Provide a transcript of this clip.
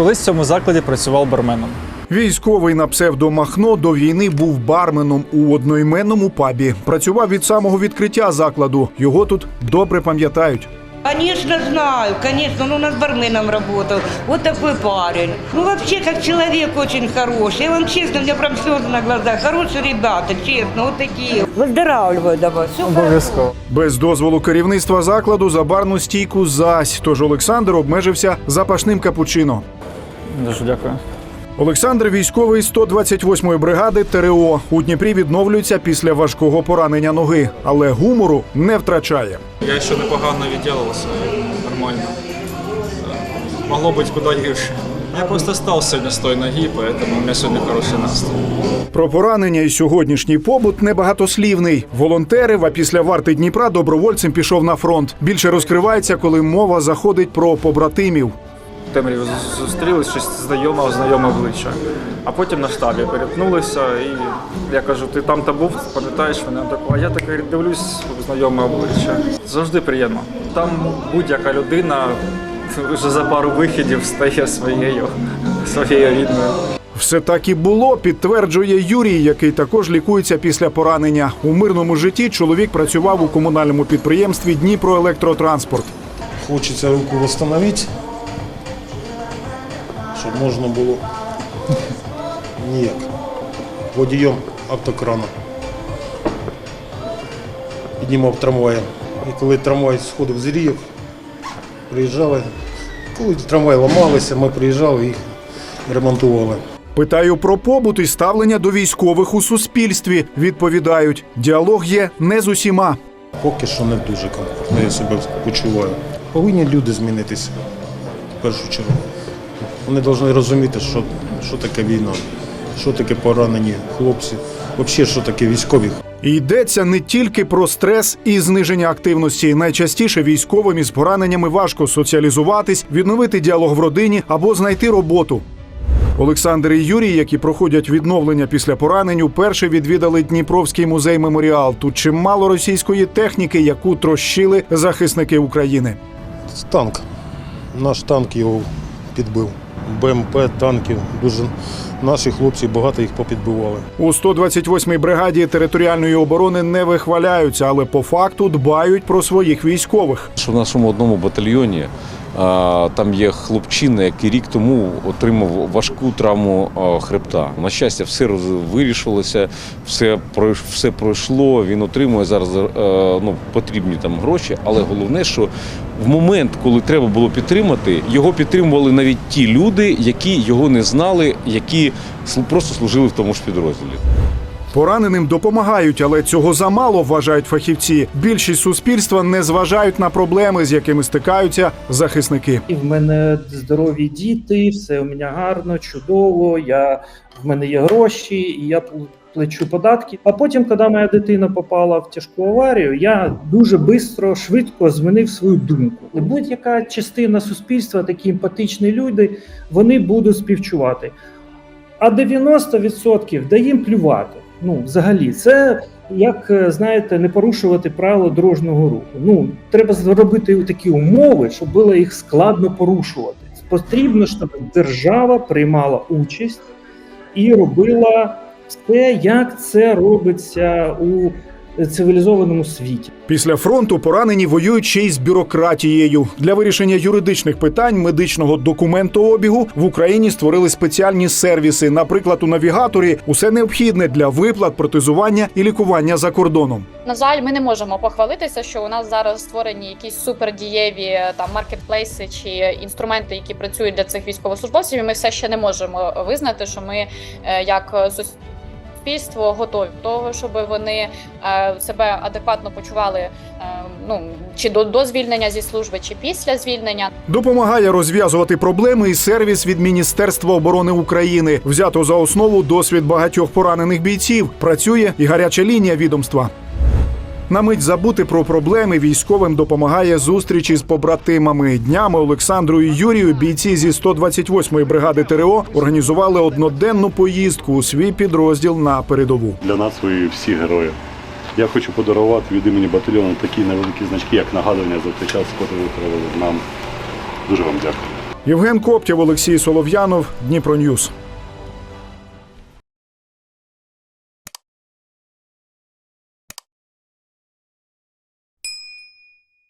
Колись в цьому закладі працював барменом. Військовий на псевдо Махно до війни був барменом у одноіменному пабі. Працював від самого відкриття закладу. Його тут добре пам'ятають. Конечно, знаю, конечно, он у нас барменом работал. Вот такой парень. Ну, вообще, как человек очень хороший. Я вам честно, у меня прям слезы на глазах. Хорошие ребята, честно, вот такие. Выздоравливаю давай. Все Обов'язково. Без дозволу керівництва закладу за барну стійку зась. Тож Олександр обмежився запашним капучино. Дуже дякую. Олександр військовий 128-ї бригади ТРО у Дніпрі відновлюється після важкого поранення ноги, але гумору не втрачає. Я еще непогано відділувався, нормально. Могло бути куди гірше. Я просто став сьогодні з тої ноги, поэтому у мене сьогодні хороший настрій. Про поранення і сьогоднішній побут небагатослівний. Волонтерив, а після варти Дніпра добровольцем пішов на фронт. Більше розкривається, коли мова заходить про побратимів. Темряві зустрілись, щось знайоме, знайоме обличчя. А потім на штабі перетнулися і я кажу, ти там та був, пам'ятаєш мене? Так, а я таке дивлюсь, знайоме обличчя. Завжди приємно. Там будь-яка людина вже за пару вихідів стає своєю, своєю рідною. Все так і було, підтверджує Юрій, який також лікується після поранення. У мирному житті чоловік працював у комунальному підприємстві Дніпроелектротранспорт. Хочеться руку восстановити, щоб можна було ніяк. Водієм автокрана. Піднімав трамваєм. І коли трамвай сходив з рійок, приїжджали. Коли трамвай ламалися, ми приїжджали і ремонтували. Питаю про побут і ставлення до військових у суспільстві. Відповідають, діалог є не з усіма. Поки що не дуже комфортно, я себе почуваю. Повинні люди змінитися в першу чергу. Вони повинні розуміти, що, що таке війна, що таке поранені хлопці, взагалі, що таке військові. І йдеться не тільки про стрес і зниження активності. Найчастіше військовим із пораненнями важко соціалізуватись, відновити діалог в родині або знайти роботу. Олександр і Юрій, які проходять відновлення після поранень, уперше відвідали Дніпровський музей меморіал. Тут чимало російської техніки, яку трощили захисники України. Це танк. Наш танк його підбив. БМП, танків. Дуже наші хлопці багато їх попідбивали. У 128-й бригаді територіальної оборони не вихваляються, але по факту дбають про своїх військових. що в нашому одному батальйоні там є хлопчина, який рік тому отримав важку травму хребта. На щастя, все вирішилося, все все пройшло. Він отримує зараз е, ну, потрібні там гроші. Але головне, що в момент, коли треба було підтримати, його підтримували навіть ті люди, які його не знали, які просто служили в тому ж підрозділі. Пораненим допомагають, але цього замало вважають фахівці. Більшість суспільства не зважають на проблеми, з якими стикаються захисники. В мене здорові діти, все у мене гарно, чудово. Я в мене є гроші, і я пл- плачу податки. А потім, коли моя дитина попала в тяжку аварію, я дуже швидко, швидко змінив свою думку. Будь-яка частина суспільства, такі емпатичні люди, вони будуть співчувати. А 90% да їм плювати. Ну, взагалі, це як е, знаєте, не порушувати правила дорожнього руху. Ну треба зробити такі умови, щоб було їх складно порушувати. Потрібно, щоб держава приймала участь і робила все, як це робиться у цивілізованому світі. Після фронту поранені воюють ще й з бюрократією. Для вирішення юридичних питань медичного документообігу в Україні створили спеціальні сервіси. Наприклад, у навігаторі усе необхідне для виплат, протезування і лікування за кордоном. На жаль, ми не можемо похвалитися, що у нас зараз створені якісь супердієві там маркетплейси чи інструменти, які працюють для цих військовослужбовців. І Ми все ще не можемо визнати, що ми е, як суспільство готові до того, щоб вони е, себе адекватно почували е, ну чи до, до звільнення зі служби, чи після звільнення. Допомагає розв'язувати проблеми і сервіс від Міністерства оборони України. Взято за основу досвід багатьох поранених бійців. Працює і гаряча лінія відомства. На мить забути про проблеми військовим допомагає зустрічі з побратимами. Днями Олександру і Юрію бійці зі 128-ї бригади ТРО організували одноденну поїздку у свій підрозділ на передову. Для нас ви всі герої. Я хочу подарувати від імені батальйону такі невеликі значки, як нагадування за той час, який ви провели нам. Дуже вам дякую. Євген Коптєв, Олексій Солов'янов, Дніпро Ньюс.